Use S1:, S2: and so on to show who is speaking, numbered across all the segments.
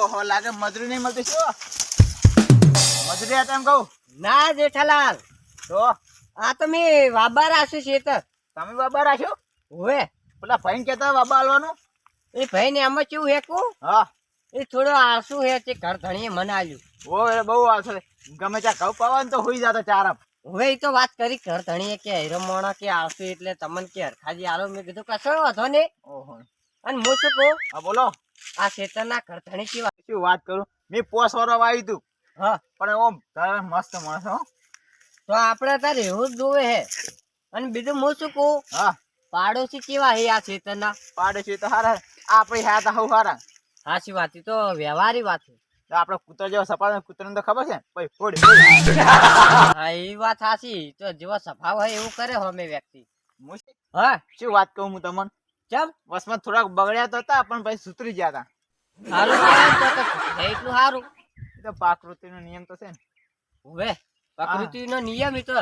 S1: ઓહો લાગે મજૂરી નહીં મળતી. શું? મજૂરી હતા એમ કહું.
S2: ના જેઠાલાલ.
S1: તો?
S2: આ તો મેં વાબા છે તો
S1: તમે બાબા રાખ્યો?
S2: હોવે
S1: પેલા ભાઈ કેતા બાબા હાલવાનું?
S2: એ ભાઈ ને એમાં કેવું હેકું
S1: હા.
S2: એ થોડો આળસુ હે તે ઘર ધણીએ મને
S1: ઓ એ બહુ આવશે ગમે ત્યાં ઘઉં પાવાનું તો હોઈ જતો ચાર
S2: હવે એ તો વાત કરી ઘર ધણીએ કે હીરો મોણા કે આળસુ એટલે તમને કે હરખાજી આલો મેં કીધું કશો વાંધો નહીં.
S1: ઓહો.
S2: અને હું શું કહું?
S1: હા બોલો.
S2: આ શેતરના ધણી કેવા?
S1: શું વાત કરું? મેં પોસ વાળો વાવી તું.
S2: હા.
S1: પણ ઓમ તારે મસ્ત માણસ હો.
S2: તો આપણે તારે એવું જ જોવે હે. અને બીજું હું શું કહું?
S1: હા.
S2: પાડોશી કેવા હે આ શેતરના
S1: પાડોશી તો હારા. આપણે હા તો હવ હારા.
S2: સાચી વાત તો વ્યવહારી વાત
S1: તો આપણે કૂતરો જેવો સપાટ કૂતરાને તો ખબર છે ભાઈ ફોડ.
S2: હા એ વાત સાચી. તો જેવો સ્વભાવ હોય એવું કરે હમે વ્યક્તિ. હા.
S1: શું વાત કહું હું તમને?
S2: ચમ
S1: વસમાં થોડાક બગડ્યા તો હતા પણ પછી સુધરી ગયા હતા
S2: સારું એટલું સારું
S1: તો પાકૃતિનો નિયમ તો છે ને.
S2: હવે પ્રકૃતિનો નિયમ તો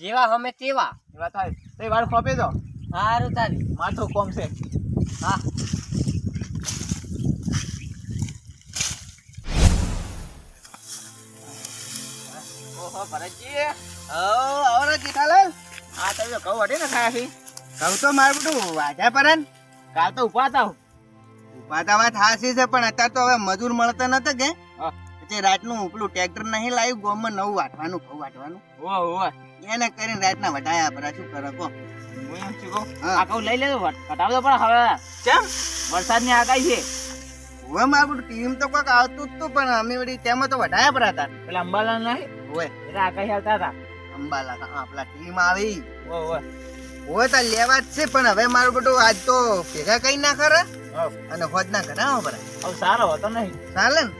S2: જેવા અમે તેવા.
S1: એવા થાય તો વાર ખોપે તો
S2: સારું તારી.
S1: માથું કોમ છે.
S2: હા.
S1: ઓહો ભરતજી.
S3: આવરો જેઠાલાલ
S1: આ તમે કહું હટે ને ખાયા છે?
S3: કહું તો મારું બધું વાજા પરન.
S1: કાલ તો હું.
S3: ઉપાતા વાત હાસી છે પણ અત્યારે તો હવે મજૂર મળતા નતા કે. એટલે રાતનું પેલું ટ્રેક્ટર નહીં લાવ્યું ગોમમાં નવું વાટવાનું ઘઉં વાટવાનું.
S1: ઓહો ઓહો
S3: એને કરીને રાતના વટાયા પરા શું કરો કો
S1: હું એમ છું આ કહું લઈ લેજો પણ હવે.
S3: ચમ?
S1: વરસાદની આગાહી છે.
S3: હવે મારું ટીમ તો કોઈક આવતું જ પણ અમે વળી તેમાં તો વટાયા પરા હતા.
S1: પેલા અંબાલા નહીં?
S3: ઓય
S1: એટલે આગાહી આવતા હતા.
S3: અંબાલા હા પેલા ટીમ આવી.
S1: ઓહ ઓહો
S3: હોય તો લેવા જ છે પણ હવે મારું બધું આજ તો ભેગા કઈ ના કરે. અને હોજ ના કરે હો બરા
S1: હવે સારો હતો નહીં.
S3: ચાલે ને?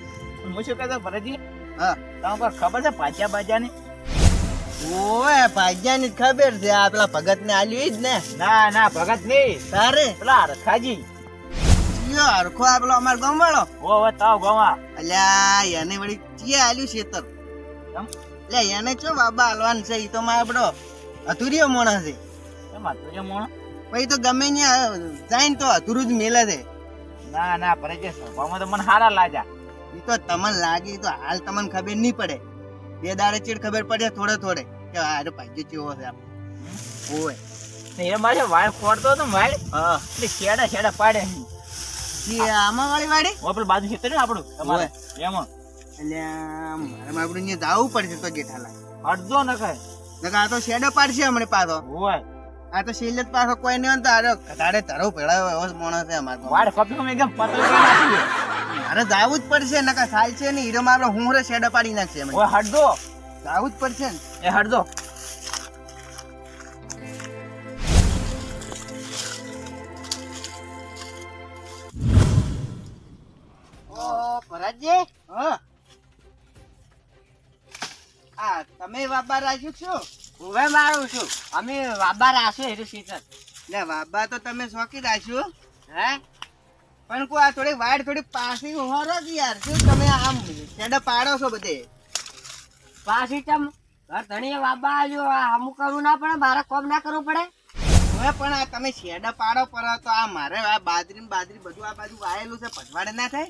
S1: હું શું કહેતો ભરતજી
S3: હા.
S1: કોઈ ખબર છે પાછા બાજાની?
S3: ઓય ભાગ્યાની ખબર છે. આ પેલા ભગત ને આલ્યું જ ને?
S1: ના ના ભગત નહીં.
S3: તારે?
S1: પેલા રખાજી
S3: યો હરખો આ પેલો અમાર ગામ વાળો
S1: ઓ હવે તાવ ગામા
S3: અલ્યા એને વળી ચિયા આલ્યું
S1: છેતર?
S3: લે એને ચો બાબા હાલવાનું છે? ઈ તો મારો આપડો અધુરિયો મોણા છે.
S1: તું જે
S3: પછી તો ગમે ત્યાં જાય તો અધૂરું જ મેલે છે.
S1: ના ના ભરતજી સ્વભાવમાં તો મને હારા લાગ્યા.
S3: એ તો તમને લાગે તો હાલ તમને ખબર નહીં પડે. બે દાડે ચીડ ખબર પડે થોડે થોડે. કે આ ભાઈ ચેવો છે આપણો. ઓય.
S1: ને એ મારે વાળ ખોડતો હતો વાળ
S3: હા.
S1: એટલે છેડા છેડા પાડે
S3: એ આમાં વાળી વાડી
S1: ઓ બાજુ ખેતર ને આપણું તમારે. એમાં.
S3: એટલે મારે મારે ને જાવું પડશે તો જેઠાલા
S1: હટજો ન કહે
S3: નકા આ તો છેડા પાડશે હમણાં પાછો.
S1: હોય
S3: આ તો શૈલેજ પાછો કોઈ નહીં હોય ને તો આરે કટાડે ધરો ભેળાયો એવો જ માણસ છે અમારે વાડ
S1: વાળ કપી એકદમ પતલું કરી નાખી
S3: મારે જાવું જ પડશે નકા સાલ છે ને હીરો મારો હું રે શેડા પાડી નાખશે
S1: ઓય હટદો
S3: જાવું જ પડશે ને.
S1: એ હટ
S3: દો ભરતજી? હા. આ તમે વાપર રાખ્યું છો
S2: હવે મારું છું. અમે વાબા રાખ્યું હીરો શેતર
S3: લે વાબા તો તમે શોખી રાખ્યું
S2: હે?
S3: પણ કો આ થોડી વાડ થોડી પાસી હોરો જ યાર. શું તમે આમ શેડા પાડો છો બધે?
S2: પાસી તમ ઘર ધણીએ વાબા આવ્યો આ અમુક કરવું ના પડે મારે કોમ ના કરવું પડે.
S3: હવે પણ આ તમે છેડા પાડો પર તો આ મારે આ બાદરી બાદરી બધું આ બાજુ વાયેલું છે પછવાડે ના થાય?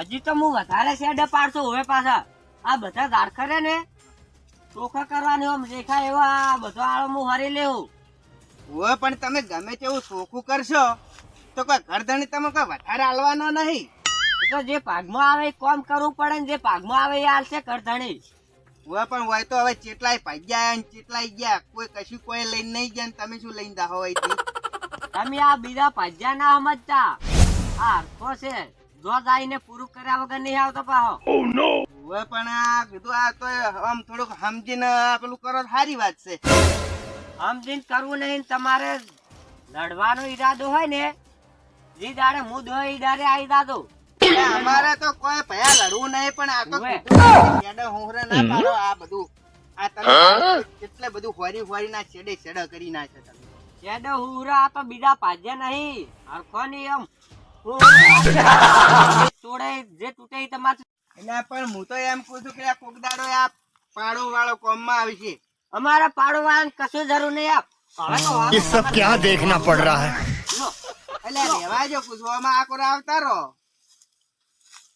S2: હજી તો હું વધારે છેડા પાડશું હવે પાછા. આ બધા ગાડખરે ને ચોખ્ખા કરવાની આમ દેખાય એવા બધો આળો હું હરી લેવું.
S3: હવે પણ તમે ગમે તેવું ચોખ્ખું કરશો તો કોઈ ઘરધણી તમે કોઈ વધારે હાલવાનો નહીં.
S2: તો જે ભાગમાં આવે એ કોમ કરવું પડે ને જે ભાગમાં આવે એ હાલશે કરધણી
S3: હોય પણ હોય તો હવે ચેટલાય ભાગ્યા ને ચેટલાય ગયા કોઈ કશું કોઈ લઈને નહીં ગયા ને તમે શું લઈને દાહો હોય
S2: તમે આ બીજા ભાજ્યા ના સમજતા. આ હરખો છે. પૂરું કર્યા વગર નહીં આવતો પાહો.
S3: હવે પણ આ કીધું આ તો આમ થોડુંક સમજીને પેલું કરો સારી વાત છે.
S2: સમજીને કરવું નહીં તમારે લડવાનો ઈરાદો હોય ને જે દાડે મુદ હોય એ દાડે આવી દાદો
S3: અમારે તો કોઈ ભયા લડવું નહીં પણ આ તો છેડે હોહરે ના પાડો આ બધું. આ તમે એટલે બધું હોરી હોરી ના છેડે છેડે કરી નાખે તમે.
S2: છેડે હુરા આ તો બીજા પાજે નહીં. હરખો નહીં એમ. તોડે જે તૂટે એ તમારે
S3: એટલે પણ હું તો એમ કહું છું કે આ કોક દાડો આ પાડો વાળો કોમમાં આવી છે
S2: અમારા પાડોવાળાને કશું જરૂર નહીં આપ હવે તો વાત
S4: ये सब क्या देखना पड़ रहा है
S2: લો,
S3: એટલે રહેવા જો પૂછવામાં આ કોરા આવતા રહો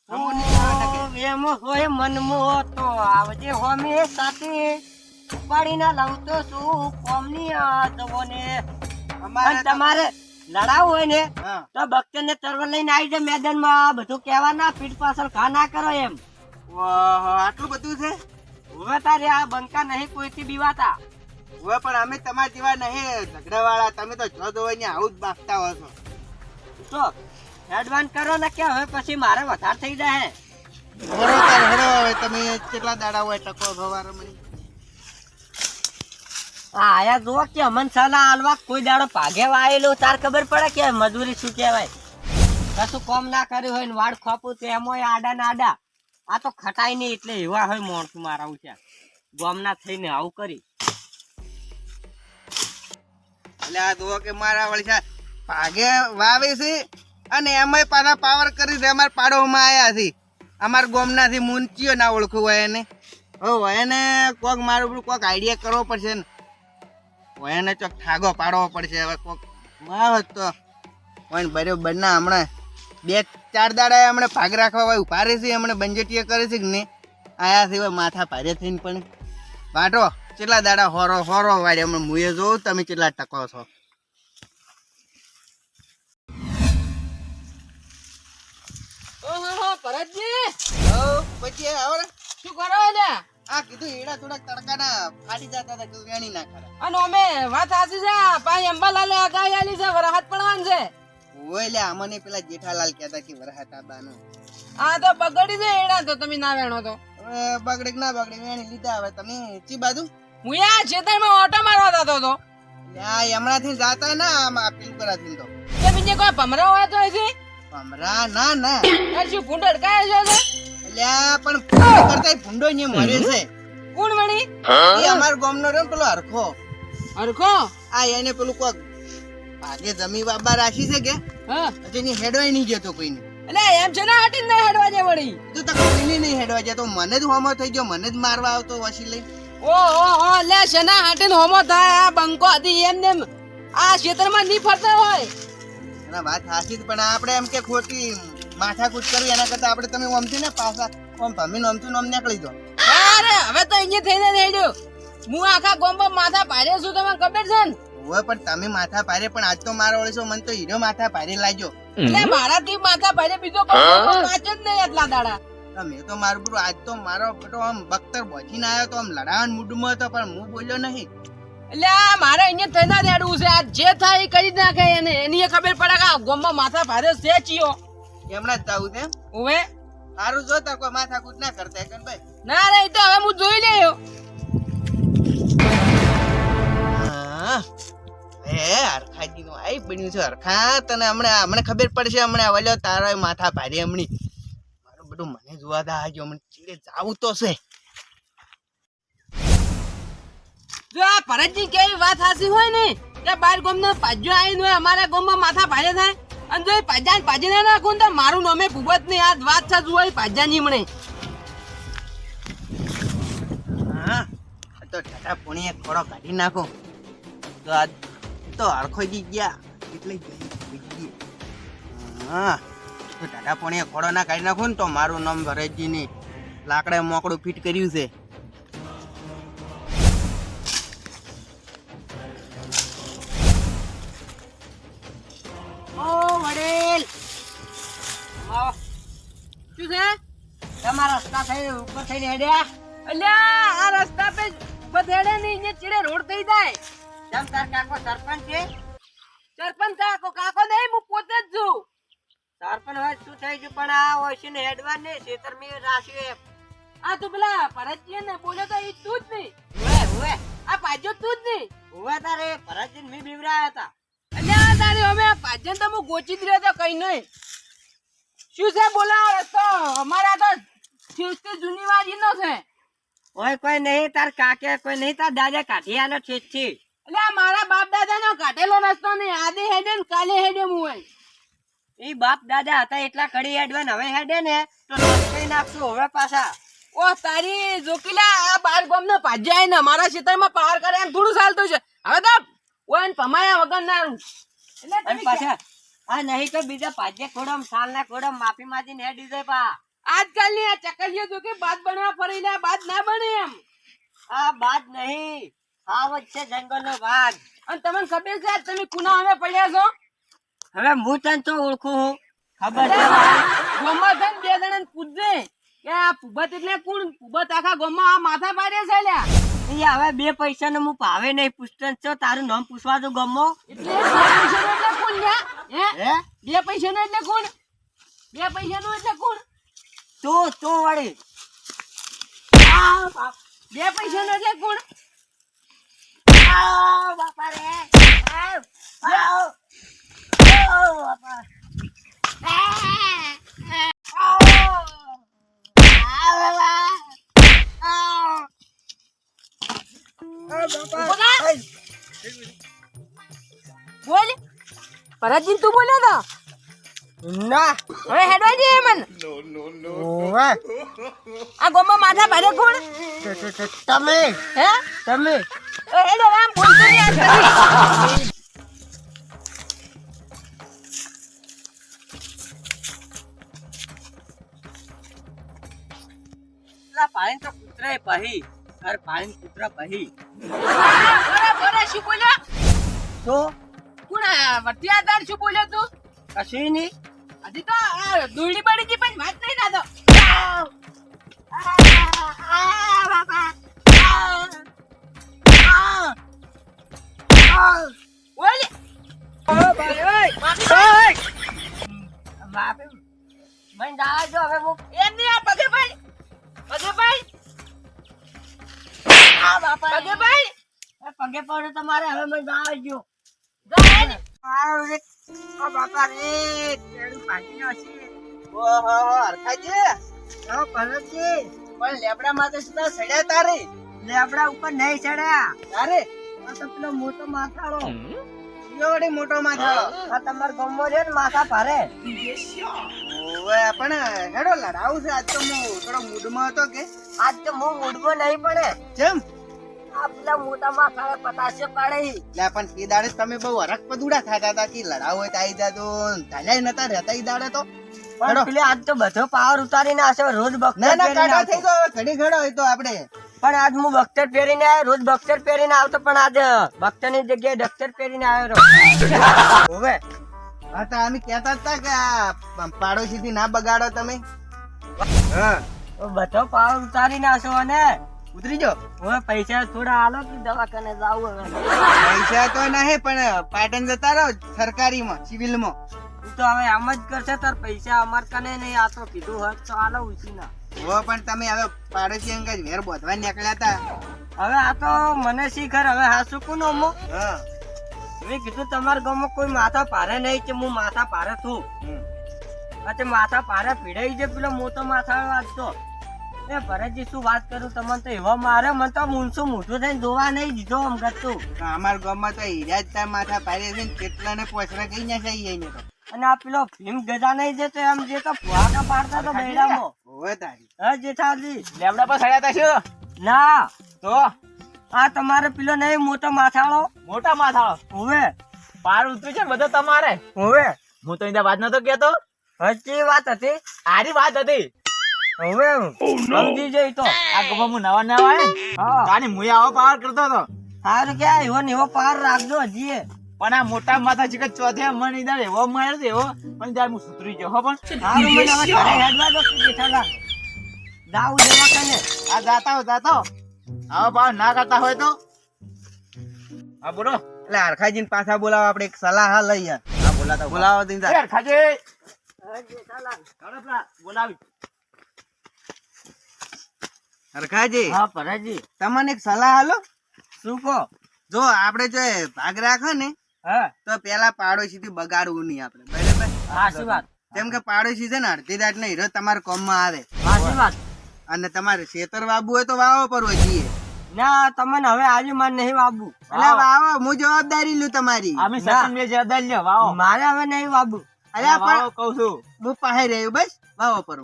S3: અમો નહીં આવે નકે.
S2: એમ હોય મનમાં તો આવજે હોમે સાથે ઉપાડીને લઉં તો શું કોમની આદવોને
S3: અમારે
S2: અને
S3: તો-
S2: તમારે લડાવું હોય ને તો ભક્ત ને તરવર લઈને આવી જાય મેદાનમાં બધું કહેવાના પીઠ પાછળ ખા ના કરો એમ.
S3: આટલું બધું છે?
S2: હવે તારે આ બંકા નહીં કોઈથી બીવાતા?
S3: હવે પણ અમે તમારા જેવા નહીં. ઝઘડાવાળા તમે તો જો દોવાઈ ને આવું જ બાફતા હો છો.
S2: તો એડવાન્સ કરો ને કે હવે પછી મારે વધારે થઈ જાય
S3: હેડો હેડો હવે તમે કેટલા દાડા હોય ટકો સવારે મને
S2: આ આયા જો કે અમન આલવા કોઈ દાડો ભાગે વાયેલું, તાર ખબર પડે કે મજૂરી શું કહેવાય? કશું કોમ ના કર્યું હોય ને વાડ ખોપું તો હોય આડા ના આડા. આ તો ખટાઈ નહીં એટલે એવા હોય મોણસું મારા છે ગોમના થઈને આવું કરી.
S3: એટલે આ જુઓ કે મારા વળી ભાગે વાવે છે અને એમાંય પાછા પાવર કરી છે, અમારા પાડોમાં આવ્યા છે. અમારા ગોમનાથી મુંચીઓ ના ઓળખું હોય એને. હવે એને કોક મારું કોક આઈડિયા કરવો પડશે ને. એને ચોક ઠાગો પાડવો પડશે. હવે કોક જ તો હોય બરોબર ના હમણાં બે ચાર દાડા હમણાં ભાગ રાખવા હોય ઊભા રહે છે હમણાં બંજેટીએ કરે છે કે નહીં? આયા સિવાય માથા ભારે થઈને પણ. વાટો કેટલા દાડા હોરો હોરો વાળે હમણાં મુએ જોઉં તમે કેટલા ટકો છો?
S4: ઓહો ભરતજી!
S3: પછી આવડે
S4: શું કરો એટલે
S3: આ કીધું એડા થોડાક તડકાના ફાટી જતા હતા કીધું ના ખરા.
S4: અને અમે વાત સાચી છે ભાઈ અંબાલાલે અગાઈ આલી છે વરસાદ પડવાનું છે.
S3: ઓય લે પેલા જેઠાલાલ કહેતા કે વરહાત આબાનું
S4: આ તો બગડી છે એડા તો તમે ના વેણો તો.
S3: બગડે કે ના બગડે વેણી લીધા હવે તમે ચી બાજુ?
S4: હું આ ખેતરમાં ઓટો મારવા જતો હતો.
S3: આ હમણાંથી જાતા ના આમ આ પેલું કરાથી તો.
S4: કે બીજે કોઈ ભમરો હોય તો છે?
S3: ભમરા ના ના.
S4: શું ભૂંડ અડકાય છે
S3: પણ કરતા ભૂંડો ને મરે છે.
S4: કોણ વળી?
S3: એ અમાર ગામનો રે પેલો હરખો.
S4: હરખો?
S3: આ એને પેલું કોક ભાગે જમી બાબા રાખી છે કે?
S4: હા.
S3: એની હેડવાય નહીં જતો કોઈને.
S4: એટલે એમ છે ને હટીને ના હેડવા જે વળી.
S3: તું તો કોઈને નહીં હેડવા જતો મને જ હોમો થઈ ગયો મને જ મારવા આવતો વસી લઈ.
S4: ઓ ઓ ઓ લે શેના હાટીને હોમો થાય? આ બંકો હતી એમ નેમ આ ક્ષેત્રમાં નહીં ફરતા હોય.
S3: ના વાત સાચી પણ આપણે એમ કે ખોટી માથાકૂટ કરવી એના કરતા આપણે તમે ઓમથી ને પાછા ઓમ ભમીને ઓમથી ને ઓમ નીકળી દો
S4: અરે હવે તો અહીંયા થઈને જ હેડ્યો હું આખા ગોમ્બા માથા પાડે છું તમને ખબર છે ને?
S3: હવે પણ તમે માથા પારે પણ આજ તો મારો ઓળશો મને તો હીરો માથા પાડે લાગ્યો
S4: એટલે મારાથી માથા પાડે બીજો કોઈ પાંચ જ નહીં એટલા દાડા.
S3: તમે તો મારું પૂરું આજ તો મારો બેટો આમ બખ્તર બોચીને આવ્યો તો આમ લડાવન મૂડમાં હતો પણ હું બોલ્યો નહીં.
S4: એટલે આ મારે અહીંયા થઈને ના હેડવું છે. આ જે થાય એ કરી જ નાખે એને. એની ખબર પડે કે આ ગોમ્બા માથા ભારે છે ચિયો.
S3: એમણા જ જવું છે
S4: ઉવે.
S3: સારું જો તાર કોઈ માથાકૂટ ના કરતા કે ભાઈ.
S4: ના રે તો હવે હું જોઈ લેયો.
S3: એ હરખાજી નું આઈ બન્યું છે હરખા. તને હમણાં હમણાં ખબર પડશે હમણાં વલ્યો તારો માથા ભારે હમણી. મારું બધું મને જોવા દા આજો હમણાં ચીડે જાવું તો છે.
S4: જો આ ભરતજી કેવી વાત સાચી હોય ને કે બાર ગોમનો પાજો આવીને અમારા ગોમમાં માથા ભારે થાય. અને જો એ પાજા પાજી ના નાખું તો મારું નામે ભૂપતની આ વાત સાચું હોય પાજા ની હમણે
S3: હા તો ટાટા પોણીએ ખોડો કાઢી નાખો. તો આ તો હરખો જી ગયા, એટલે. હા, તો ટાટા પોણીએ ખોડો ના કાઢી નાખો ને તો મારું નામ ભરતજીની લાકડે મોકડું ફિટ કર્યું છે.
S2: રસ્તા થઈ ઉપર થઈને હેડ્યા.
S4: અલ્યા આ રસ્તા પે બધેડે ની ચીડે રોડ થઈ જાય.
S2: જેમ તાર કાકો સરપંચ છે?
S4: સરપંચ કાકો કાકો નહીં હું પોતે જ છું.
S2: સરપંચ હોય શું થઈ ગયું? પણ આ હોય છે ને હેડવા ને રાખ્યું એમ.
S4: આ તો પેલા ભરતજી ને બોલ્યો તો એ તું જ નહીં.
S2: હુએ
S4: આ પાજો તું જ નહીં.
S2: હુએ તારે ભરતજી મી બીવરાયા હતા.
S4: અલ્યા તારી અમે પાજન તો હું ગોચી જ રહ્યો તો કઈ નહીં. શું છે બોલો આ રસ્તો? અમારા તો ઠીકથી જૂની વાજી નો છે.
S2: ઓય કોઈ નહીં તાર કાકે કોઈ નહીં તાર દાદા કાઢી આલો ઠીક
S4: એટલે મારા બાપ દાદા નો કાઢેલો રસ્તો નહીં આદે હેડે ને કાલે હેડે હોય.
S2: બાપ દાદા હતા એટલા કડી હેડવા હવે હેડે ને તો નોકરી નાખશું હવે પાછા.
S4: ઓ તારી જોકીલા આ બાર ગામ નો પાજ્યા આઈને અમારા ખેતરમાં પાર કરે એમ થોડું ચાલતું છે. હવે તો ઓય ને પમાયા વગર ના એટલે
S2: પાછા આ નહીં તો બીજા પાજે ખોડમ સાલ ના ખોડમ માફી માંગીને હેડી જાય પા.
S4: આજકાલની આ ચકલીઓ જો કે બાદ બનવા ફરીને આ બાદ ના બને એમ.
S2: આ બાદ નહીં આ વચ્ચે જંગલ નો ભાગ.
S4: અને તમને ખબર છે તમે કુના અમે પડ્યા છો?
S2: હવે હું તને તો ઓળખું હું. ખબર છે?
S4: ગોમાં થઈને બે જણાને પૂછજે કે આ પુબત એટલે કોણ? પુબત આખા ગોમાં આ માથા પાડે છે લ્યા.
S2: એ હવે બે પૈસા ને હું ભાવે નહીં પૂછતો. છો તારું નામ પૂછવા દો ગમો
S4: એટલે પૈસા એટલે કોણ લ્યા? હે?
S1: હે?
S4: બે પૈસા એટલે કોણ? બે પૈસાનો એટલે કોણ?
S2: તો તો વળી.
S4: બે પૈસાનો છે કોણ
S2: બાપા. રે
S4: બોલ. ભરતજી તું બોલ્યો તો?
S2: ના.
S4: હવે હેડવા દે મન.
S2: ઓવે.
S4: આ ગોમાં માથા ભારે કોણ?
S2: તમે.
S4: હે?
S2: તમે.
S4: એ હેડો રામ બોલતો નહીં આજ કરી?
S2: પેલા પાણી તો કૂતરા પહી અરે પાણી કૂતરા પહી.
S4: શું બોલ્યો?
S2: તો?
S4: કોણ આ વટિયા તાર શું બોલ્યો તું?
S2: કશું નહીં.
S4: હજી તો આ દોરડી પડી ગઈ પણ વાત નહીં થતો. બોલ.
S2: બાપે મને જવા જો હવે હું.
S4: એમ નહીં આ પગે ભાઈ પગે ભાઈ
S2: આ બાપા
S4: પગે ભાઈ
S2: એ પગે પડે તમારે હવે મને જવા ગયો
S4: જાય ને.
S2: આ બાપા રે કેળું પાકી નાખી
S3: ઓહો હરખાજી
S2: ઓ ભરતજી
S3: પણ લેબડા માથે સુધા સડ્યા તારે?
S2: લેબડા ઉપર નહીં ચડ્યા
S3: તારે?
S2: આ તો પેલો મોટો માથાળો.
S3: મોટો માથાળો.
S2: આ તમાર ગમો છે ને માથા ભારે.
S3: ઓવે પણ હેડો લડાવું છે આજ તો હું. થોડો મૂડમાં હતો કે?
S2: આજ તો હું મૂડવો નહીં પડે
S3: જેમ
S2: પેલા મોટા માથાળે પતાશે પડે.
S3: લે પણ એ દાડે તમે બહુ હરક પદુડા થતા હતા કે લડાવ હોય તો જાતો ધાલ્યા નતા રહેતા એ દાડે તો.
S2: પણ પેલે આજ તો બધો પાવર ઉતારીને રોજ
S3: ના
S2: બખ્તર
S3: ના કાઢો થઈ
S2: આવતો.
S3: ગયો ઘડી ઘડો હોય તો આપણે.
S2: પણ આજ હું બખ્તર પહેરીને આવ્યો રોજ બખ્તર પહેરીને આવતો પણ આજ બખ્તરની જગ્યાએ દખ્તર પહેરીને આવ્યો હવે.
S3: હા તો અમે કહેતા હતા કે પાડોશી થી ના બગાડો તમે. હા
S2: બધો પાવર ઉતારી આવશો અને
S3: ઉતરી જાઓ.
S2: હવે પૈસા થોડા આલો કે દવાખાને જાવું હવે.
S3: પૈસા તો નહીં પણ પાટણ જતા રહો સરકારીમાં સિવિલમાં.
S2: તું તો હવે આમ જ કરશે તાર પૈસા અમાર કને નહીં આ તો કીધું હોત તો આલો ઉછી ના
S3: હો પણ તમે હવે પાડોશી અંગે ઘેર બોધવા નીકળ્યા હતા
S2: હવે આ તો મને શીખર હવે હાસુ કોનો મો
S3: હા.
S2: મેં કીધું તમારા ગામમાં કોઈ માથા પારે નહીં કે હું માથા પારે છું. અચ્છા માથા પારે પીડાઈ છે પેલો મોટો માથા વાંચતો એ ભરતજી શું વાત કરું? તમને તો એવા મારે મને તો મૂનસું મોટું થઈને જોવા નહીં દીધો આમ
S3: કરતું અમાર ગામમાં તો હીરા જ તાર માથા પાડે છે ને કેટલા ને પોસરા કઈ ના જઈએ એને તો
S2: અને આ પેલો ભીમ ગજા નહીં જતો એમ જે તો ફુવાકા પાડતા તો બેડામાં
S3: હોવે તારી.
S2: હા જેઠાજી?
S1: લેબડા પર સડ્યા તા શું
S2: ના.
S1: તો?
S2: આ તમારે પેલો નહીં મોટો માથાળો.
S1: મોટા માથાળો?
S2: હોવે.
S1: પાર ઉતર્યું છે બધો તમારે?
S2: હોવે.
S1: હું તો અહીંયા વાત નતો કેતો
S2: હજી વાત હતી.
S1: આરી વાત હતી.
S2: હવે સમજી જઈ તો.
S1: આ હું નવા નવા આયા ને?
S2: હા.
S1: તાની મુએ આવો પાર કરતો તો
S2: સારું કે એવો ને એવો પાર રાખજો હજી.
S1: પણ આ મોટા માથા ચીકર ચોથે મન ઈદાર એવો મળ્યો તો એવો. પણ ત્યારે હું સુધરી ગયો હો પણ.
S2: સારું મને હવે ઘરે હેડવા દો કે જેઠાલાલ દાઉ જવા કને
S1: આ જાતા હો જાતા આવો પાર ના કરતા હોય તો. હા બોલો.
S3: એટલે હરખાજી પાછા બોલાવો આપણે એક સલાહ હા લઈ યાર
S1: હા બોલાતા
S3: બોલાવો તીન
S1: બોલાવી.
S3: હરખાજી
S2: હા ભરતજી
S3: તમને એક સલાહ હાલો
S2: શું કહો?
S3: જો આપણે જો ભાગ રાખો ને
S2: હા.
S3: તો પેલા પાડોશી થી બગાડવું નહીં આપણે. બરાબર?
S2: સાચી વાત.
S3: કેમ કે પાડોશી છે ને અડધી રાત ને હીરો તમારા કોમમાં આવે.
S2: સાચી વાત.
S3: અને તમારે ખેતર વાવવું હોય તો વાવો પર જોઈએ
S2: ના તમને હવે આજે મારે નહીં વાબુ
S3: એટલે વાવો. હું જવાબદારી લઉં તમારી.
S1: અમે સચિન બે જવાબદાર લ્યો વાવો.
S2: મારે હવે નહીં વાબુ
S3: અલ્યા
S1: વાવો
S3: પણ
S1: કહું છું.
S3: હું પાસે રહ્યું બસ વાવો પર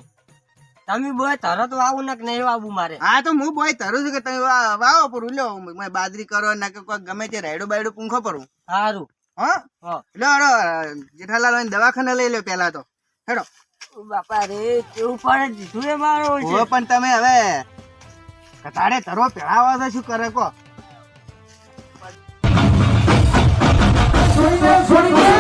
S2: તમે બોય તરો તો વાવું ને કે નહીં વાવું મારે?
S3: હા તો હું બોય તરું છું કે તમે વાવો પર લો મેં બાદરી કરો ના કે કોઈ ગમે તે રાયડો બાયડો પૂંખો પરું
S2: સારું
S3: હા?
S2: હા.
S3: લો લો જેઠાલાલ દવાખાને લઈ લો પેલા તો. હેડો.
S2: બાપા રે કેવું પડે દીધું એ મારો
S3: ઓ પણ તમે હવે કટાડે તરો પેળાવા છો શું કરે કો?
S5: છોડી દે છોડી દે